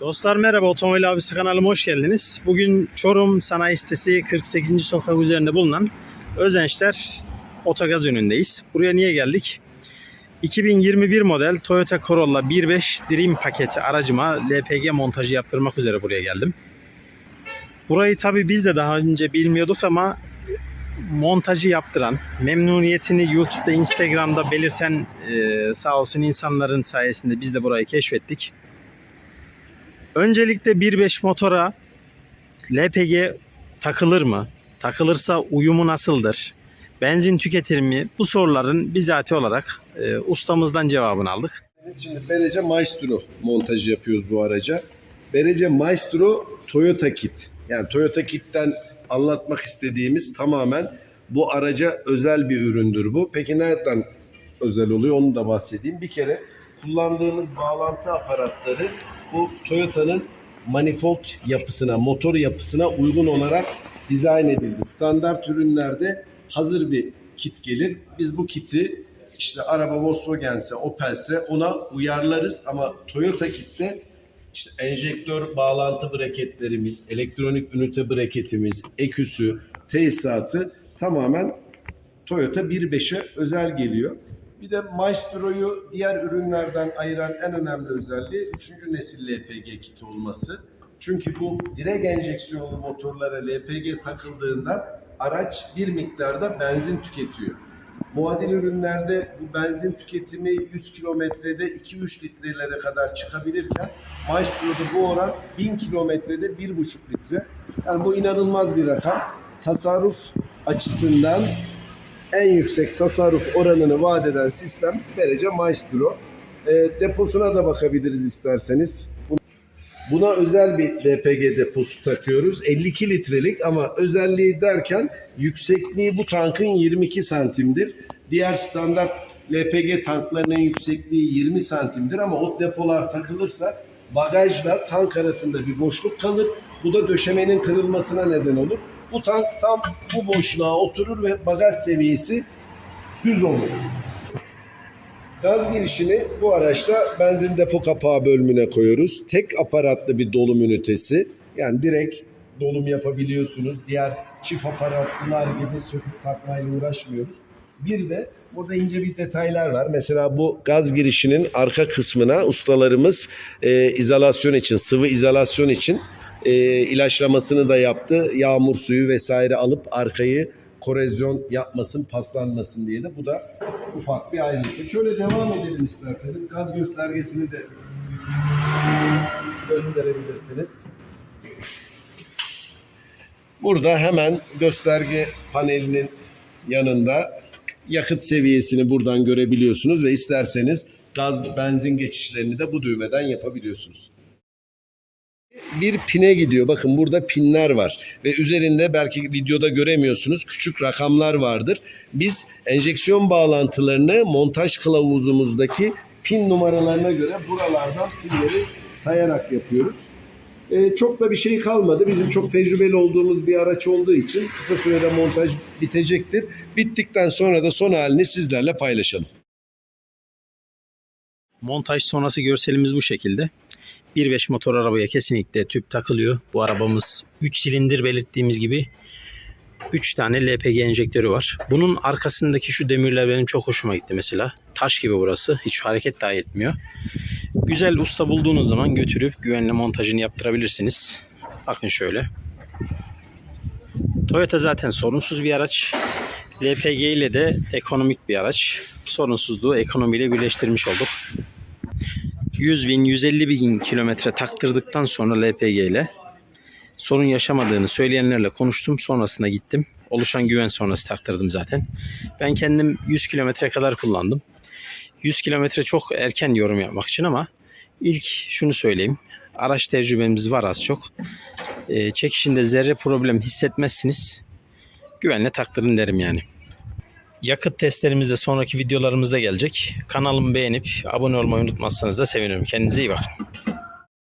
Dostlar merhaba Otomobil Abisi kanalıma hoş geldiniz. Bugün Çorum Sanayi Sitesi 48. sokak üzerinde bulunan Özençler Otogaz önündeyiz. Buraya niye geldik? 2021 model Toyota Corolla 1.5 Dream paketi aracıma LPG montajı yaptırmak üzere buraya geldim. Burayı tabi biz de daha önce bilmiyorduk ama montajı yaptıran, memnuniyetini YouTube'da, Instagram'da belirten e, sağ olsun insanların sayesinde biz de burayı keşfettik. Öncelikle 1.5 motora LPG takılır mı? Takılırsa uyumu nasıldır? Benzin tüketir mi? Bu soruların bizatihi olarak e, ustamızdan cevabını aldık. Biz şimdi Berece Maestro montajı yapıyoruz bu araca. Berece Maestro Toyota Kit. Yani Toyota Kit'ten anlatmak istediğimiz tamamen bu araca özel bir üründür bu. Peki nereden özel oluyor onu da bahsedeyim. Bir kere kullandığımız bağlantı aparatları bu Toyota'nın manifold yapısına, motor yapısına uygun olarak dizayn edildi. Standart ürünlerde hazır bir kit gelir. Biz bu kiti işte araba Volkswagen'se, Opel'se ona uyarlarız ama Toyota kitte işte enjektör bağlantı braketlerimiz, elektronik ünite braketimiz, eküsü, tesisatı tamamen Toyota 1.5'e özel geliyor. Bir de Maestro'yu diğer ürünlerden ayıran en önemli özelliği 3. nesil LPG kiti olması. Çünkü bu direkt enjeksiyonlu motorlara LPG takıldığında araç bir miktarda benzin tüketiyor. Muadil ürünlerde bu benzin tüketimi 100 kilometrede 2-3 litrelere kadar çıkabilirken Maestro'da bu oran 1000 kilometrede 1,5 litre. Yani bu inanılmaz bir rakam. Tasarruf açısından en yüksek tasarruf oranını vaat eden sistem derece Maestro. E, deposuna da bakabiliriz isterseniz. Buna özel bir LPG deposu takıyoruz. 52 litrelik ama özelliği derken yüksekliği bu tankın 22 santimdir. Diğer standart LPG tanklarının yüksekliği 20 santimdir ama o depolar takılırsa bagajla tank arasında bir boşluk kalır. Bu da döşemenin kırılmasına neden olur. Bu tank tam bu boşluğa oturur ve bagaj seviyesi düz olur. Gaz girişini bu araçta benzin depo kapağı bölümüne koyuyoruz. Tek aparatlı bir dolum ünitesi. Yani direkt dolum yapabiliyorsunuz. Diğer çift aparatlılar gibi söküp takmayla uğraşmıyoruz. Bir de burada ince bir detaylar var. Mesela bu gaz girişinin arka kısmına ustalarımız e, izolasyon için, sıvı izolasyon için e, ilaçlamasını da yaptı. Yağmur suyu vesaire alıp arkayı korozyon yapmasın, paslanmasın diye de bu da ufak bir ayrıntı. Şöyle devam edelim isterseniz. Gaz göstergesini de gösterebilirsiniz. Burada hemen gösterge panelinin yanında yakıt seviyesini buradan görebiliyorsunuz ve isterseniz gaz benzin geçişlerini de bu düğmeden yapabiliyorsunuz bir pine gidiyor. Bakın burada pinler var ve üzerinde belki videoda göremiyorsunuz küçük rakamlar vardır. Biz enjeksiyon bağlantılarını montaj kılavuzumuzdaki pin numaralarına göre buralardan pinleri sayarak yapıyoruz. Ee, çok da bir şey kalmadı. Bizim çok tecrübeli olduğumuz bir araç olduğu için kısa sürede montaj bitecektir. Bittikten sonra da son halini sizlerle paylaşalım. Montaj sonrası görselimiz bu şekilde. 1.5 motor arabaya kesinlikle tüp takılıyor. Bu arabamız 3 silindir belirttiğimiz gibi 3 tane LPG enjektörü var. Bunun arkasındaki şu demirler benim çok hoşuma gitti mesela. Taş gibi burası. Hiç hareket dahi etmiyor. Güzel usta bulduğunuz zaman götürüp güvenli montajını yaptırabilirsiniz. Bakın şöyle. Toyota zaten sorunsuz bir araç. LPG ile de ekonomik bir araç. Sorunsuzluğu ekonomiyle birleştirmiş olduk. 100 bin, 150 bin kilometre taktırdıktan sonra LPG ile sorun yaşamadığını söyleyenlerle konuştum. Sonrasında gittim. Oluşan güven sonrası taktırdım zaten. Ben kendim 100 kilometre kadar kullandım. 100 kilometre çok erken yorum yapmak için ama ilk şunu söyleyeyim. Araç tecrübemiz var az çok. Ee, çekişinde zerre problem hissetmezsiniz. Güvenle taktırın derim yani. Yakıt testlerimiz de sonraki videolarımızda gelecek. Kanalımı beğenip abone olmayı unutmazsanız da sevinirim. Kendinize iyi bakın.